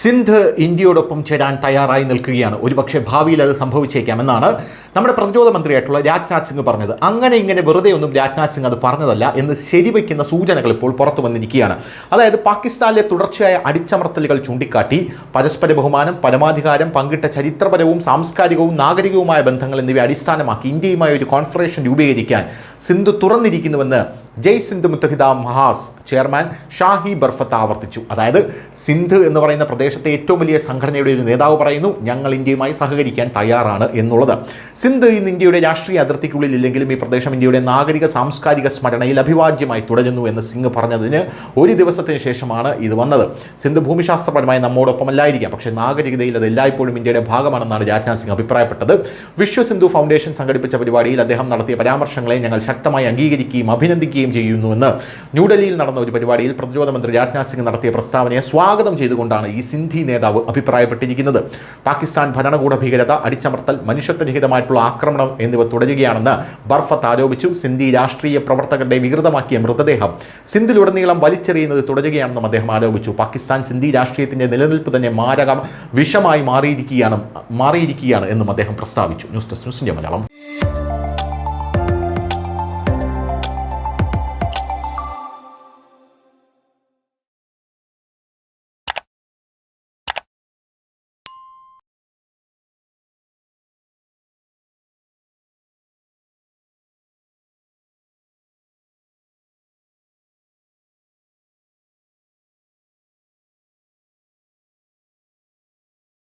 സിന്ധ് ഇന്ത്യയോടൊപ്പം ചേരാൻ തയ്യാറായി നിൽക്കുകയാണ്. ഒരുപക്ഷെ ഭാവിയിൽ അത് സംഭവിച്ചേക്കാം എന്നാണ് നമ്മുടെ പ്രതിരോധ മന്ത്രിയായിട്ടുള്ള രാജ്നാഥ് സിംഗ് പറഞ്ഞത്. അങ്ങനെ ഇങ്ങനെ വെറുതെ ഒന്നും രാജ്നാഥ് സിംഗ് അത് പറഞ്ഞതല്ല എന്ന് ശരിവയ്ക്കുന്ന സൂചനകൾ ഇപ്പോൾ പുറത്തു വന്നിരിക്കുകയാണ്. അതായത് പാകിസ്ഥാനിലെ തുടർച്ചയായ അടിച്ചമർത്തലുകൾ ചൂണ്ടിക്കാട്ടി പരസ്പര ബഹുമാനം പരമാധികാരം പങ്കിട്ട ചരിത്രപരവും സാംസ്കാരികവും നാഗരികവുമായ ബന്ധങ്ങൾ എന്നിവ അടിസ്ഥാനമാക്കി ഇന്ത്യയുമായി ഒരു കോൺഫറേഷൻ രൂപീകരിക്കാൻ സിന്ധു തുറന്നിരിക്കുന്നുവെന്ന് ജയ് സിന്ധ് മുത്തഹിദ മഹാസ് ചെയർമാൻ ഷാഹി ബർഫത്ത് ആവർത്തിച്ചു. അതായത് സിന്ധ് എന്ന് പറയുന്ന പ്രദേശത്തെ ഏറ്റവും വലിയ സംഘടനയുടെ ഒരു നേതാവ് പറയുന്നു ഞങ്ങൾ ഇന്ത്യയുമായി സഹകരിക്കാൻ തയ്യാറാണ് എന്നുള്ളത്. സിന്ധ് ഇന്ന് ഇന്ത്യയുടെ രാഷ്ട്രീയ അതിർത്തിക്കുള്ളിൽ ഇല്ലെങ്കിലും ഈ പ്രദേശം ഇന്ത്യയുടെ നാഗരിക സാംസ്കാരിക സ്മരണയിൽ അഭിവാജ്യമായി തുടരുന്നു എന്ന് സിംഗ് പറഞ്ഞതിന് ഒരു ദിവസത്തിന് ശേഷമാണ് ഇത് വന്നത്. സിന്ധ് ഭൂമിശാസ്ത്രപരമായി നമ്മോടൊപ്പമല്ലായിരിക്കാം പക്ഷേ നാഗരികതയിൽ അത് എല്ലായ്പ്പോഴും ഇന്ത്യയുടെ ഭാഗമാണെന്നാണ് രാജ്നാഥ് സിംഗ് അഭിപ്രായപ്പെട്ടത്. വിശ്വ സിന്ധു ഫൗണ്ടേഷൻ സംഘടിപ്പിച്ച പരിപാടിയിൽ അദ്ദേഹം നടത്തിയ പരാമർശങ്ങളെ ഞങ്ങൾ ശക്തമായി അംഗീകരിക്കുകയും അഭിനന്ദിക്കുകയും ചെയ്യുന്നുവെന്ന് ന്യൂഡൽഹിയിൽ നടന്ന ഒരു പരിപാടിയിൽ പ്രതിരോധ മന്ത്രി രാജ്നാഥ് സിംഗ് നടത്തിയ പ്രസ്താവനയെ സ്വാഗതം ചെയ്തുകൊണ്ടാണ് ഈ സിന്ധി നേതാവ് അഭിപ്രായപ്പെട്ടിരിക്കുന്നത്. പാകിസ്ഥാൻ ഭരണകൂട ഭീകരത അടിച്ചമർത്തൽ മനുഷ്യത്വരഹിതമായിട്ടുള്ള ആക്രമണം എന്നിവ തുടരുകയാണെന്ന് ബർഫത്ത് ആരോപിച്ചു. സിന്ധി രാഷ്ട്രീയ പ്രവർത്തകരുടെ വികൃതമാക്കിയ മൃതദേഹം സിന്ധിലുടനീളം വലിച്ചെറിയുന്നത് തുടരുകയാണെന്നും അദ്ദേഹം ആരോപിച്ചു. പാകിസ്ഥാൻ സിന്ധി രാഷ്ട്രീയത്തിന്റെ നിലനിൽപ്പ് തന്നെ മാരകം വിഷമായി മാറിയിരിക്കുകയാണ് മാറിയിരിക്കുകയാണ് എന്നും അദ്ദേഹം പ്രസ്താവിച്ചു. ന്യൂസ് ഡെസ്ക് ന്യൂസിന്റെ മലയാളം.